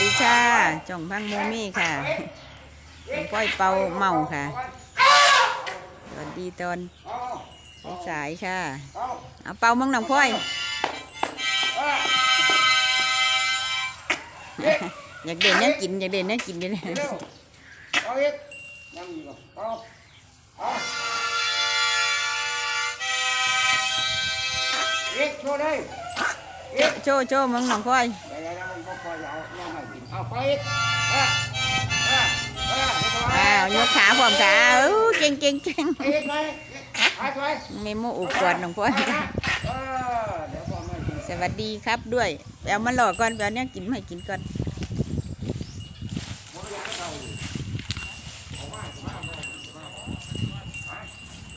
ดีค่ะจ่องพังโมมี่ค่ะน้องป้อยเป่าเมาค่ะ สวัสดีตอนสายๆค่ะ เอาเป่ามั่งน้องป้อย อยากเด่นเนี่ยกินอยากเด่นเนี่ยกินอยู่นโยเอาอีกยังอีกเหรอเอาเอาอีกโชว์ได้อีกโชว์โชว์มั่งน้องป้อย คอยเอาน้ำให้กินเอาไปอีกเออเออเออเรียบร้อยอ้าวยกขาพร้อมขาอู้เก่งเก่งเก่งอีกไปไปไปเมโมอุปกรณ์น้องป้อยเออเดี๋ยวพ่อแม่กินสวัสดีครับด้วยไปเอามาหลอกก่อนไปเอาเนี่ยกินไมาให้กินก่อน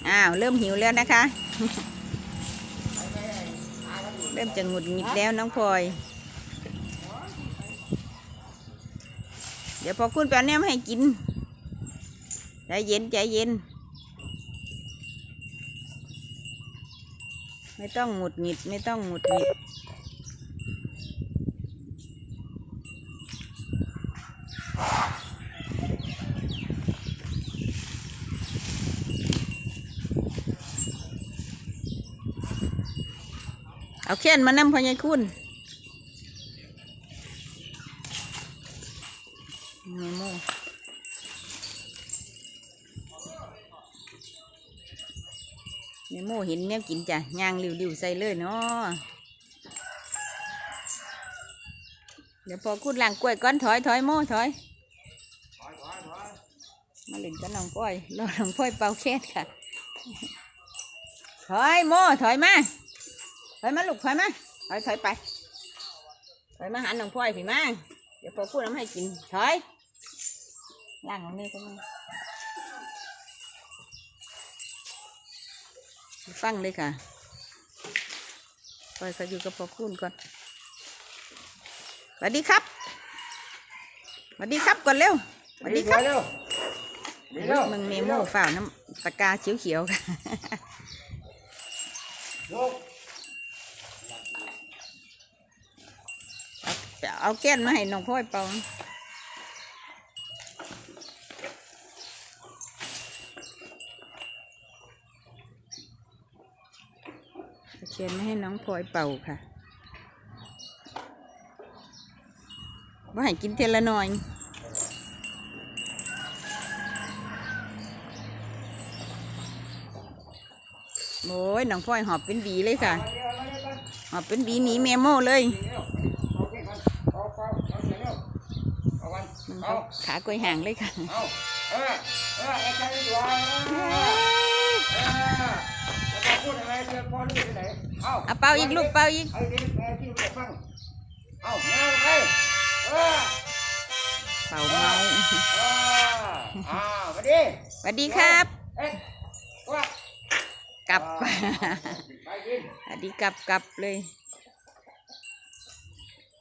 อ้าวเริ่มหิวแล้วนะคะ เริ่มจะหงุดหงิดแล้วน้องพลอย เดี๋ยวพอคุณไปเอาเนี่มให้กิน ใจเย็นใจเย็น ไม่ต้องหงุดหงิดไม่ต้องหงุดหงิดเอาแค้นมานำพญายคุณเมโม เมโมเห็นแนวกินจ้ะย่างริวๆใส่เลยเนาะเดี๋ยวพอคุดล้างกล้วยก้อนถอยถอยโมถอยมาเล่นกับน้องก้อยรอน้องก้อยเป่าแค้นค่ะถอยโมถอยมาถอยมาลูกถอยมาถอยถอยไปถอยมาหาน้องพลอยพี่มาเดี๋ยวพอพูดน้ำให้กินถอยล่างของนี่ก็มา ฟังเลยค่ะปล่อยเขาอยู่กับพอพูดก่อนสวัสดีครับสวัสดีครับก่อนเร็วสวัสดีครับเร็วเร็วมึงเมโม่ฝ่าน้ำปากกาเขียวๆค่ะยกเอาเอาแก้นมาให้น้องพ่อยเป่า เอาแก้นมาให้น้องพลอยเป่าค่ะว่าให้กินเทละหน่อย โอ้ยน้องพลอยหอบเป็นบีเลยค่ะ หอบเป็นบีหนีเมโม่เลยเอากรวเอาวันมันเอาขากลวยห่างเลยค่ะ พูดอะไรเจอพ่อลูกไปไหนเอาเอาเป่าอีกลูกเป่าอีกไอ้เด็กแม่ที่ไม่ฟังเอาแม่ไปเออเป่าเมาเอออ่ามาดิสวัสดีครับเอ๊ะว่ากลับไปกินสวัสดีกลับกลับเลย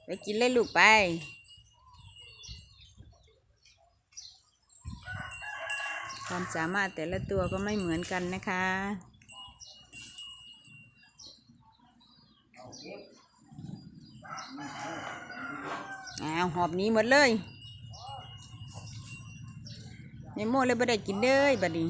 ไปกินเลยลูกไปความสามารถแต่ละตัวก็ไม่เหมือนกันนะคะ อ้าวหอบนี้หมดเลยในโม่เลยไม่ได้กินเลยบัดนี้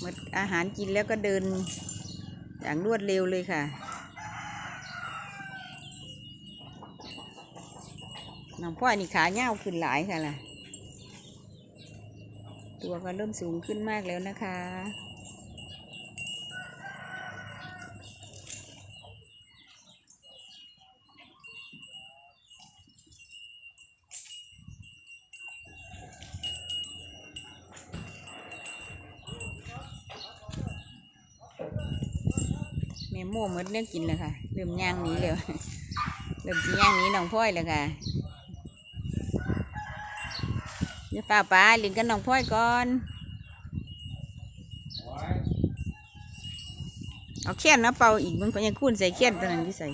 หมดอาหารกินแล้วก็เดินอย่างรวดเร็วเลยค่ะน้องพ่อยนี่ขาเง่าวขึ้นหลายค่ะล่ะ ตัวก็เริ่มสูงขึ้นมากแล้วนะคะ แม่โม่หมดเรื่องกินแล้วค่ะ เริ่มย่างนี้แล้วเริ่มสิย่างนี้น้องพ่อยแล้วค่ะ อย่าป่าไปเล่นกันน้องพ่อยก่อน เอาเขียนนะเป่าอีกมันพยังคูนใส่เขียนตอนนั้นที่ใส่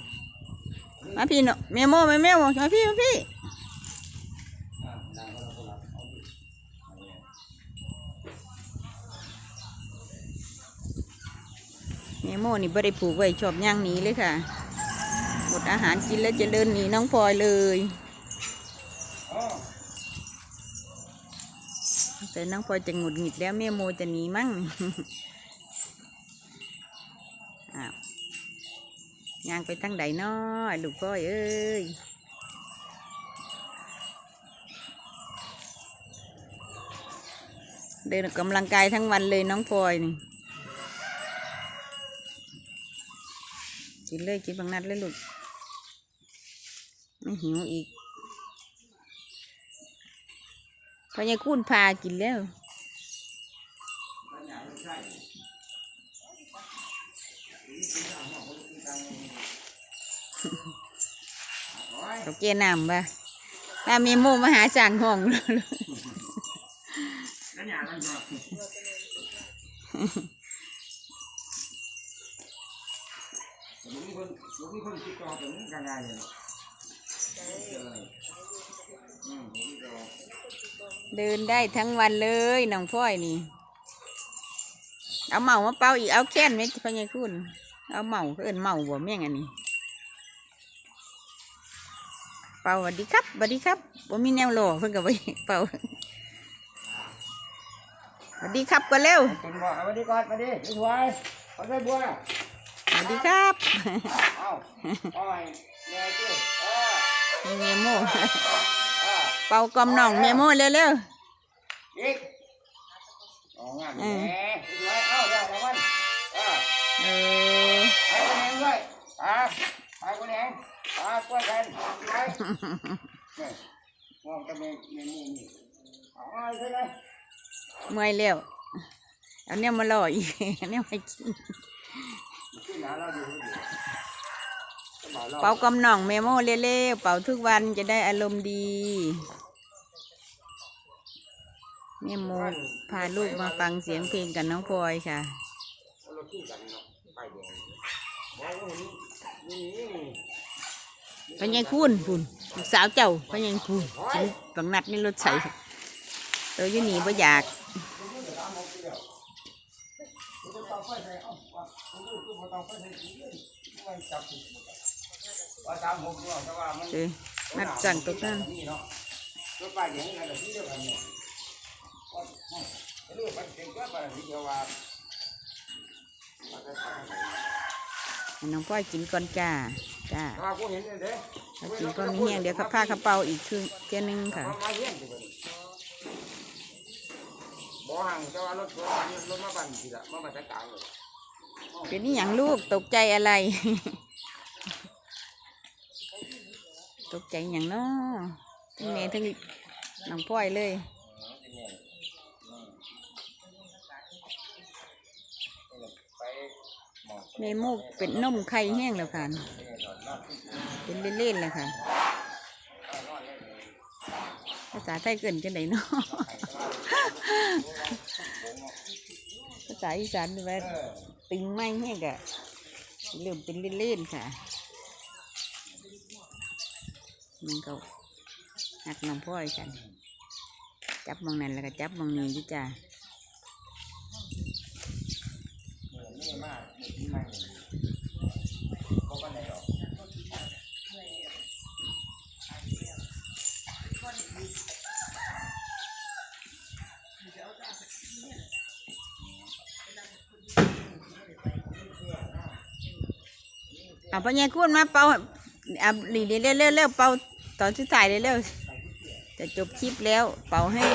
มาพี่เนาะเมโม่ม่เมโม่มาพี่มาพี่เมโม่นี่บริปูกไว้ชอบย่างนี้เลยค่ะ หมดอาหารกินแล้วจะเดินหนีน้องพลอยเลย แต่น้องพลอยจะหงุดหงิดแล้วแม่โมจะหนีมั่งอ้าวยางไปทางใดน้อยลูกพลอยเอ้ยเดินออกกำลังกายทั้งวันเลยน้องพลอยนี่กินเลยกินบางนัดเลยลูกไม่หิวอีก พอยายคุ้นพากินแล้วเขาเกน้ำบ่ถ้ามีหมูมาหาสั่งห้องเลยนั่นอย่างนั้นเนาะลูกนี่คนลูกนี่คนติดต่อถึงกันได้เลยเนาะเอออืมลูกนี่ก็ เดินได้ทั้งวันเลยน้องพ่อยนี่ เอาเหมามาเป่าอีกเอาแค้นไหมพ่อใหญ่คุณเอาเหมาเอินเหมาบ่แม่งอันนี้ เป่าสวัสดีครับสวัสดีครับบ่มีแนวหล่อเพิ่นก็ไปเป่าสวัสดีครับก็เร็วคุณบอกเอาไว้ดีก่อนมาดิสวยเอาได้บัวสวัสดีครับเอาเอาไว้แม่ชื่อเออเมโม่ เออเป่ากลอมน้องเมโมเร็วอีกเอางานแหม่สวยเอาได้แล้วมันเออๆเออไปคนแหงด้วยตาไปคนแหงตากล้วยกันไปเนี่ยมองกันในในมุมนี่เอาไว้ใช่ไหมเมื่อยแล้วเอาเนี่ยมาล่ออีกเอาเนี่ยมากินขึ้นหาเราอยู่อยู่สบายเรา เป่ากำหน่องเมโมเร็วๆเป่าทุกวันจะได้อารมณ์ดี เมโมพาลูกมาฟังเสียงเพลงกับน้องพลอยค่ะเราขึ้นกันเนาะไปเดี๋ยวบอกว่านี่นี่พญายคุณคุณลูกสาวเจ้าพญายคุณฉันบังนัดนี่รถใส่ตัวอยู่นี่บ่อยากว่าตามผมเนาะแต่ว่ามันเอ้ยนัดสั่งตกนั่นนี่เนาะรถ ไปเดี๋ยวนี้เราที่เดียวกันเนี่ยว่าไม่รู้มันเป็นก็แบบนี้เดียวว่าให้น้องพลอยกินก่อนจ้า จ้าถ้ากูเห็นเด้ถ้ากินก่อนมีแหงเดี๋ยวขับผ้าขับเป่าอีกคือเที่ยนึงค่ะมาเฮี้ยนสิบ่ห่างแต่ว่ารถรถมาปั่นสิละมาปั่นจัดการเลยเป็นนี่อย่างลูกตกใจอะไร ตกใจอย่างน้อทั้งแม่ทั้งน้องพลอยเลย ไป หมอกเมมูกเป็นนมไข่แห้งแล้วค่ะ เป็นเล่นๆเลยค่ะ ภาษาไทยเกินจังไดเนาะ ภาษาอีสานเว่าตึงไม่แห้งกะเริ่มเป็นเล่นๆค่ะมันก็หักน้องพ่อยกัน จับมองนั่นแล้วก็จับมองนี้จ้า มากนี่มากเขาก็ไหนหรอกเอาปัญญาคุณมาเป่าเอะหลีเร็วๆเร็วเป่าตอนสุดท้ายเร็วๆจะจบคลิปแล้ว เป่าให้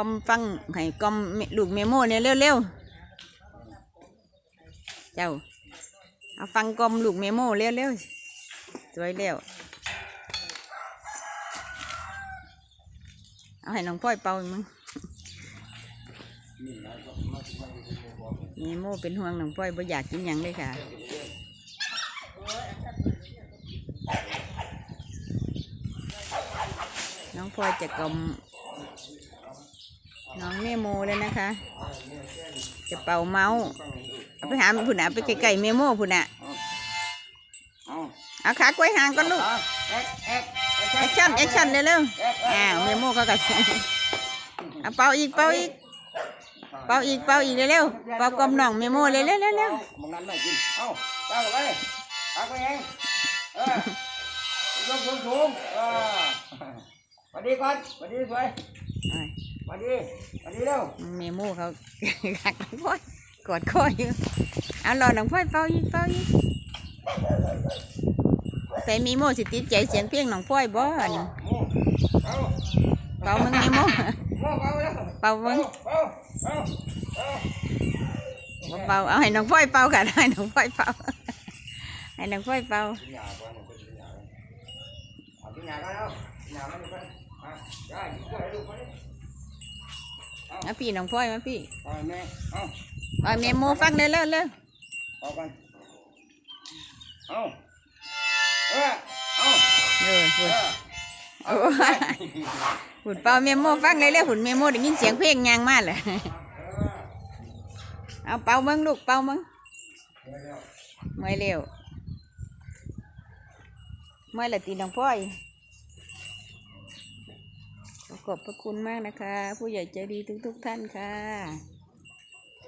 อมฟังให้กอมลูกเมโมเนี่ยเร็วๆ เจ้า เอาฟังกอมลูกเมโมเร็วๆ สวยแล้วเอาให้น้องพ่อยเป่ามั้งเมโมเป็นห่วงน้องพ่อยบ่อยากกินยังเลยค่ะน้องพลอยจะกลม น้องเนโมเลยนะคะ จะเป่าเมาส์เอาไปหาพุ่นน่ะไปไก่ๆเมโมพุ่นน่ะเอาเอาขากล้วยหางก่อนลูกแอคชั่นแอคชั่นเร็วๆอ้าวเมโมก็กระเอาเป่าอีกเป่าอีกเป่าอีกเป่าอีกเร็วๆเป่ากลมหน่องเมโมเร็วๆเร็วมึงนั้นไม่กินเอ้าเป่าไปเอาไปเองเออยกสูงสูงสวัสดีก่อนสวัสดีสวย ๆอ้ายสวัสดีสวัสดีเร็วเมโมเขาหักน้องพ่อยกอดคออยู่เอารอน้องพ่อยเป่าอีกเป่าอีกแต่เมโมสิติดใจเสียงเพลงน้องพ่อยบ่อนเอาเป่ามึงเมโมหมูเอาแล้วเป่ามึงเอาเอาเอาบ่เป่าเอาให้น้องพ่อยเป่ากันให้น้องพ่อยเป่าให้น้องพ่อยเป่ากินยาก่อนกินยาเอากินยาก่อนเอากินยามันก่อนอะได้กินกล้วยให้ลูกมาดิเอาพี่น้องพ่อยมาพี่เอาแม่เอาเอาเมโมฟังเร็วๆเร็วเอากันเอาเออเอาเออเอฝุ่นอโอ้ยฝุ่นเป่าเมโมฟังเร็วๆฝุ่นเมโมได้ยินเสียงเพลงยางมาเลยเอาเป่ามึงลูกเป่ามึงเมื่อยเร็วเมื่อยละตีน้องพ่อย ขอขอบพระคุณมากนะคะ ผู้ใหญ่ใจดีทุกๆท่านค่ะ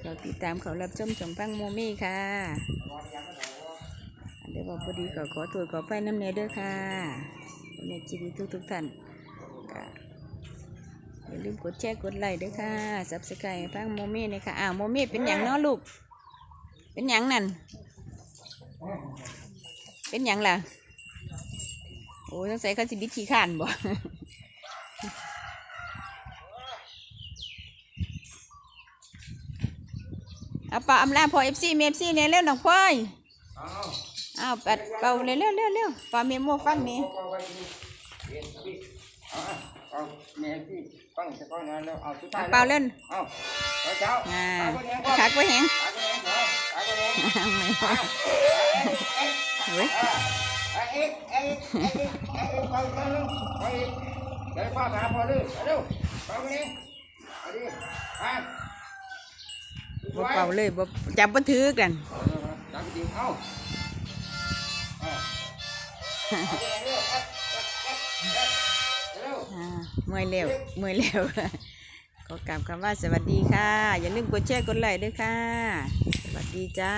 เราติดตามเขารับชมชมฟังโมมี่ค่ะเดี๋ยวบอกพอดีก็ขอตัวขอไปน้ำเนยด้วยค่ะผู้ใหญ่ใจดีทุกๆท่านอย่าลืมกดแชร์กดไลค์ด้วยค่ะซับสไครต์ฟังโมมี่นะคะอ้าวโมมี่เป็นอย่างน้อลูก เป็นอย่างนั่น เป็นอย่างล่ะโอ้ยต้องใส่เขาสิบิดขี้ข้านบ่ เอาปลาอำลาพอเอฟซีเมฟซีเนี่ยเร็วน้องพ่อยเอาเอาปัดเป่าเร็วเร็วเร็วเร็วปลาเมโมฟังนี่เอาไปดิเรียนพี่เอาเอาแม่พี่ฟังจะก้อนนั้นมีเปล่าเล่นเอาเอาเจ้าอ่าเอาคนแดงก่อนขาดก็แหงเอาคนแดงก่อนเอาคนแดงไม่เอาเฮ้ยเอาเอ็กเอ็กเอ็กเอ็กเอ็กเอ็กเอาเอาเอาเอาอีกเดี๋ยวพ่อถามพอเลยเอาเร็วเอาคนนี้เอาดิอะ บ่เป่าเลยบ่จับบ่ถือกันจับจริงเอาเอาเอาเร็วเร็วเอ็กกเอ็กเร็วอ่าเมื่อยเร็วเมื่อยเร็วขอกลับคำว่าสวัสดีค่ะ อย่าลืมกดแชร์กดไลค์ด้วยค่ะ สวัสดีจ้า